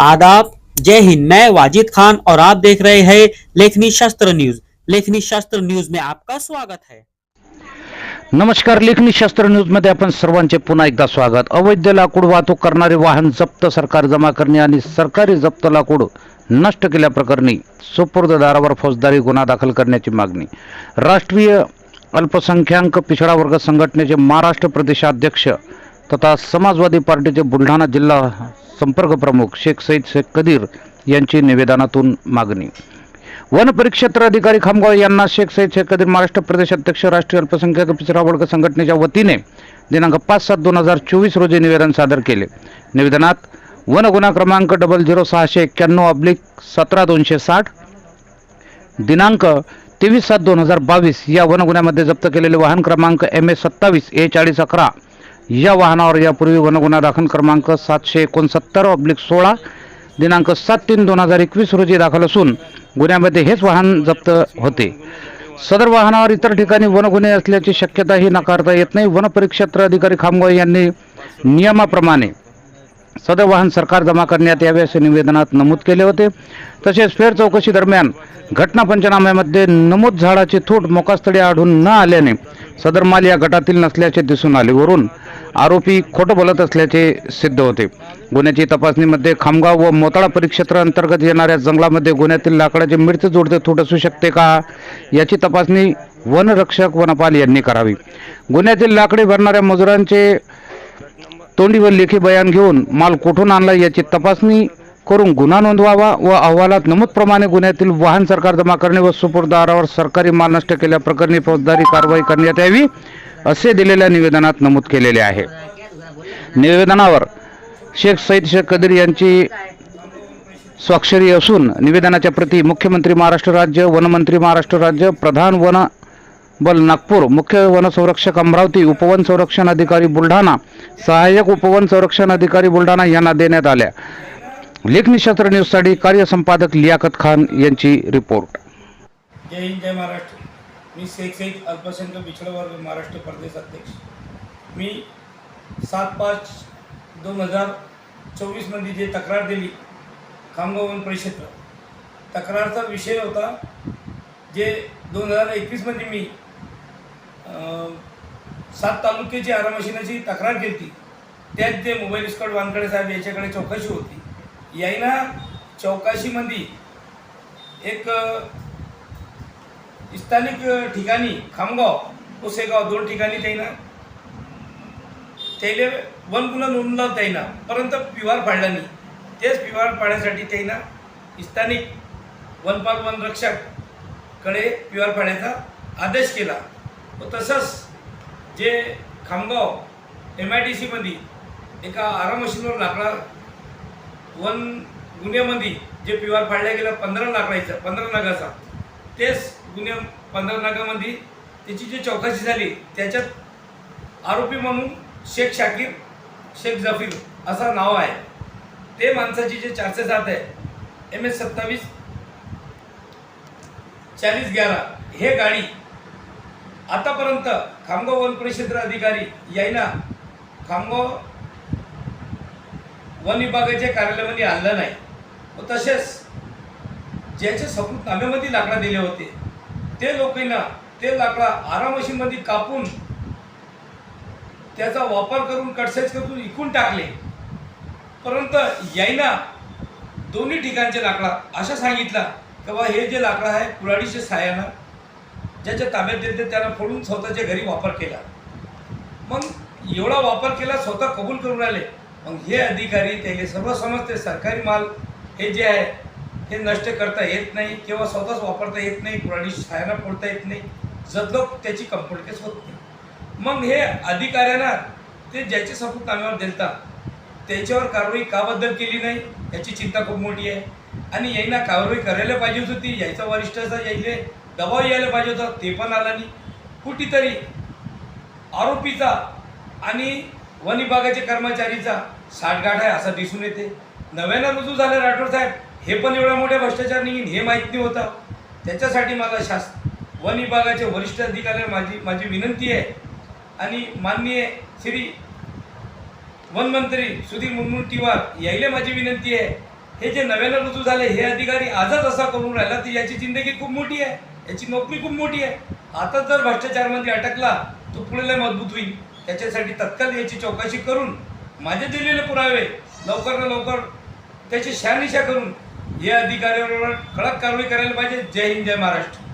आदाब। जय हिंद। मैं वाजिद खान और आप देख रहे हैं लेखनी शास्त्र न्यूज। लेखनी शास्त्र न्यूज में आपका स्वागत है। नमस्कार। लेखनी शास्त्र न्यूजमध्ये आपण सर्वांचे पुन्हा एकदा स्वागत। अवैध लाकूड वाहतूक करणारे वाहन जप्त सरकार जमा करणे आणि सरकारी जप्त लाकूड नष्ट केल्याप्रकरणी सुपूर्ददारावर फौजदारी गुन्हा दाखल करण्याची मागणी। राष्ट्रीय अल्पसंख्याक पिछडा वर्ग संघटनेचे महाराष्ट्र प्रदेशाध्यक्ष तथा समाजवादी पार्टीचे बुलढाणा जिल्हा संपर्क प्रमुख शेख सईद शेख कदीर यांची निवेदनातून मागणी. वन परिक्षेत्र अधिकारी खामगाव यांना शेख सईद शेख कदीर महाराष्ट्र प्रदेश अध्यक्ष राष्ट्रीय अल्पसंख्याक पिछडा वर्ग संघटनेच्या वतीने दिनांक पाच सात दोन हजार चोवीस रोजी निवेदन सादर केले. निवेदनात वन गुन्हा क्रमांक डबल झिरो सहाशे एक्क्याण्णव अब्लिक सतरा दोनशे साठ दिनांक तेवीस सात दोन हजार बावीस या वन गुन्ह्यामध्ये जप्त केलेले वाहन क्रमांक एम ए सत्तावीस ए चाळीस अकरा या वाहनावर यापूर्वी वनगुन्हा दाखल क्रमांक सातशे एकोणसत्तर ऑब्लिक सोळा दिनांक सात तीन दोन हजार एकवीस रोजी दाखल असून गुन्ह्यामध्ये हेच वाहन जप्त होते. सदर वाहनावर इतर ठिकाणी वन गुन्हे असल्याची शक्यताही नाकारता येत नाही. वनपरिक्षेत्र अधिकारी खामगाव यांनी नियमाप्रमाणे सदर वाहन सरकार जमा करण्यात यावे असे निवेदनात नमूद केले होते. तसेच फेर चौकशी दरम्यान घटना पंचनाम्यामध्ये नमूद झाडाचे थोट मोकास्थळी आढळून न आल्याने सदर माल या गटातील नसल्याचे दिसून आले. वरून आरोपी खोटं बोलत असल्याचे सिद्ध होते. गुन्ह्याची तपासणीमध्ये खामगाव व मोताळा परिक्षेत्र अंतर्गत येणाऱ्या जंगलामध्ये गुन्ह्यातील लाकडाचे मिळते जोडते थोट असू शकते का? याची तपासणी वनरक्षक वनपाल यांनी करावी. गुन्ह्यातील लाकडे भरणाऱ्या मजुरांचे तोंडीवर लेखी बयान घेऊन माल कुठून आणला याची तपासणी करून गुन्हा नोंदवावा व अहवालात नमूदप्रमाणे गुन्ह्यातील वाहन सरकार जमा करणे व सुपूर्दारावर सरकारी माल नष्ट केल्याप्रकरणी फौजदारी कारवाई करण्यात यावी असे दिलेल्या निवेदनात नमूद केलेले आहे. निवेदनावर शेख सईद शेख कदीर यांची स्वाक्षरी असून निवेदनाच्या प्रती मुख्यमंत्री महाराष्ट्र राज्य वनमंत्री महाराष्ट्र राज्य प्रधान वन बल नागपूर. मुख्य वनसंरक्षक अमरावती उपवन संरक्षण अधिकारी बुलढाणा. सहाय्यक उपवन संरक्षण अधिकारी बुलढाणा यांना देण्यात आल्या. लेखनिशास्त्र न्यूजसाठी कार्यसंपादक लियाकत खान यांची रिपोर्ट. जय हिंद जय महाराष्ट्र. मी शेख सईद अल्पसंख्याक पिछड़ा वर्ग महाराष्ट्र प्रदेश अध्यक्ष. मी सात पाच दोन हजार चोवीसमध्ये जे तक्रार दिली खामगाव वन परिक्षेत्र तक्रारचा विषय होता जे दोन हजार एकवीसमध्ये मी सात तालुक्याची आरामशीनाची तक्रार केली होती त्यात जे मोबाईल स्कॉट वानकडे साहेब याच्याकडे चौकशी होती. यायना चौकशीमध्ये एक स्थानिक ठिकाणी खामगाव पुसेगाव दोन ठिकाणी त्याईना त्याले वन गुन्हा नोंदला त्याईना परंतु पिवार पाडला नाही. तेच पिवार पाडण्यासाठी त्याईना स्थानिक वनपाल वनरक्षककडे पिवार पाडण्याचा आदेश केला. व तसंच जे खामगाव एम आय डी सीमध्ये एका आराम मशीनवर लाकडा वन गुन्ह्यामध्ये जे पिवार फाडल्या गेला पंधरा लाकडाचा पंधरा नगाचा तेच गुन्हे पंधरा नगामध्ये त्याची जी चौकशी झाली त्याच्यात आरोपी म्हणून शेख शाकीर शेख जफीर असं नाव आहे. ते माणसाची जे चारशे सात आहे एम एस सत्तावीस चाळीस ग्यारा हे गाडी आतापर्यंत खामगाव वन परिक्षेत्र अधिकारी यांना खामगाव वन विभागाच्या कार्यालयामध्ये आणलं नाही. व तसेच ज्याच्या सपूतनाम्यामध्ये लाकडा दिले होते ते लोकांना ते लाकडा आरा मशीनमध्ये कापून त्याचा वापर करून कटसेज करून इकून टाकले. परंतु यायना दोन्ही ठिकाणचे लाकडा असं सांगितलं की बा हे जे लाकडं आहे कुराडीचे साह्यानं ज्याच्या ताब्यात देते त्याला फोडून स्वतःच्या घरी वापर केला. मग एवढा वापर केला स्वतः कबूल करून राहिले. मग हे अधिकारी त्याले सर्व समजते सरकारी माल हे जे आहे हे नष्ट करता येत नाही किंवा स्वतःच वापरता येत नाही पुराणी छायांना फोडता येत नाही. जदलोक त्याची कंप्लेंट केस होत नाही. मग हे अधिकाऱ्यांना ते ज्याचे सपूतनाम्यावर देतात त्याच्यावर कारवाई काबद्दल केली नाही याची चिंता खूप मोठी आहे. आणि यांना कारवाई करायला पाहिजे होती यायचा वरिष्ठाचा यायले दबाव यायला पाहिजे होता ते पण आला नाही. कुठेतरी आरोपीचा आणि वन विभागाच्या कर्मचारीचा साठगाठ आहे असं दिसून येते. नव्यानं रुजू झालं राठोड साहेब हे पण एवढ्या मोठ्या भ्रष्टाचार निघीन हे माहीत नाही होतं. त्याच्यासाठी मला शास वन विभागाचे वरिष्ठ अधिकाऱ्यांना माझी माझी विनंती आहे. आणि माननीय श्री वनमंत्री सुधीर मुनमुनटीवार यायला माझी विनंती आहे. हे जे नव्यानं रुजू झाले हे अधिकारी आजच असा करून राहिला तर याची जिंदगी खूप मोठी आहे. याची नोकरी खूप मोठी आहे. आता जर भ्रष्टाचारमध्ये अटकला तो पुढे लय मजबूत होईल. त्याच्यासाठी तत्काळ याची चौकशी करून माझे दिलेले पुरावे लवकर ना लवकर त्याची शहानिशा करून या अधिकाऱ्यांवर कडक कारवाई करायला पाहिजे. जय हिंद जय महाराष्ट्र.